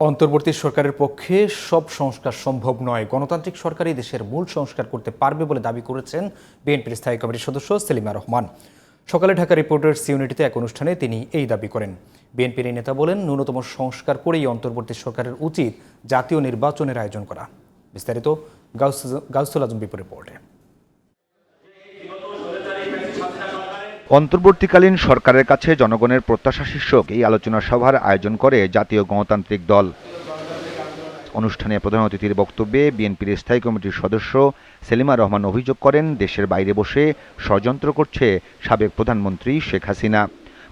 অন্তর্বর্তী সরকারের পক্ষে সব সংস্কার সম্ভব নয়। গণতান্ত্রিক সরকারই দেশের মূল সংস্কার করতে পারবে বলে দাবি করেছেন বিএনপির স্থায়ী কমিটির সদস্য সেলিমা রহমান। সকালে ঢাকা রিপোর্টার্স ইউনিটিতে এক অনুষ্ঠানে তিনি এই দাবি করেন। বিএনপির এই নেতা বলেন, ন্যূনতম সংস্কার করেই অন্তর্বর্তী সরকারের উচিত জাতীয় নির্বাচনের আয়োজন করা। বিস্তারিত গাউস- গাউসুল আজম বিপুর রিপোর্টে। অন্তর্বর্তীকালীন সরকারের কাছে জনগণের প্রত্যাশা শীর্ষক এই আলোচনা সভার আয়োজন করে জাতীয় গণতান্ত্রিক দল। অনুষ্ঠানে প্রধান অতিথির বক্তব্যে বিএনপির স্থায়ী কমিটির সদস্য সেলিমা রহমান অভিযোগ করেন, দেশের বাইরে বসে ষড়যন্ত্র করছে সাবেক প্রধানমন্ত্রী শেখ হাসিনা।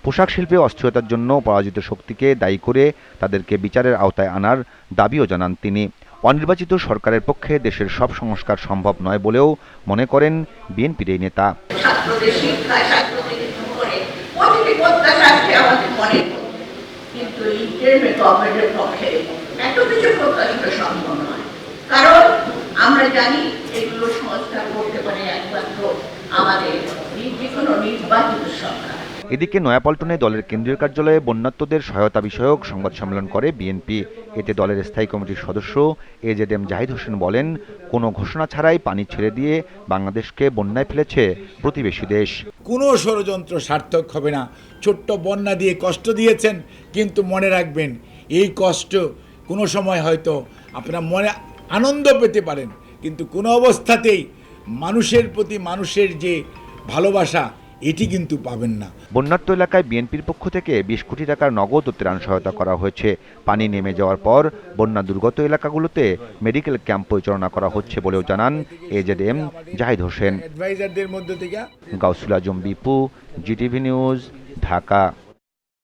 পোশাক শিল্পে অস্থিরতার জন্য পরাজিত শক্তিকে দায়ী করে তাদেরকে বিচারের আওতায় আনার দাবিও জানান তিনি। অনির্বাচিত সরকারের পক্ষে দেশের সব সংস্কার সম্ভব নয় বলেও মনে করেন বিএনপির এই নেতা ছাত্রদের শিক্ষায় ছাত্রদের করে প্রতিটি প্রত্যাশা আছে আমাদের মনে পক্ষে এত কিছু সম্ভব নয়। কারণ আমরা জানি এগুলো সংস্কার করতে পারে একমাত্র আমাদের যে কোনো নির্বাচিত সরকার। এদিকে নয়াপল্টনে দলের কেন্দ্রীয় কার্যালয়ে বন্যাত্মদের সহায়তা বিষয়ক সংবাদ সম্মেলন করে বিএনপি। এতে দলের স্থায়ী কমিটির সদস্য A Z M Zahid Hossain বলেন, কোনো ঘোষণা ছাড়াই পানি ছেড়ে দিয়ে বাংলাদেশকে বন্যায় ফেলেছে প্রতিবেশী দেশ। কোনো ষড়যন্ত্র সার্থক হবে না। ছোট্ট বন্যা দিয়ে কষ্ট দিয়েছেন, কিন্তু মনে রাখবেন, এই কষ্ট কোনো সময় হয়তো আপনারা মনে, আনন্দ পেতে পারেন। কিন্তু কোনো অবস্থাতেই মানুষের প্রতি মানুষের যে ভালোবাসা এটি কিন্তু পাবেন না। বন্যার্ত এলাকায় বিএনপির পক্ষ থেকে বিশ কোটি টাকার নগদ ও ত্রাণ সহায়তা করা হয়েছে। পানি নেমে যাওয়ার পর বন্যা দুর্গত এলাকাগুলোতে মেডিকেল ক্যাম্প পরিচালনা করা হচ্ছে বলেও জানান এজেড এম জাহিদ হোসেন। অ্যাডভাইজারদের মধ্য থেকে গাউসুল আজম বিপু জিটিভি নিউজ ঢাকা।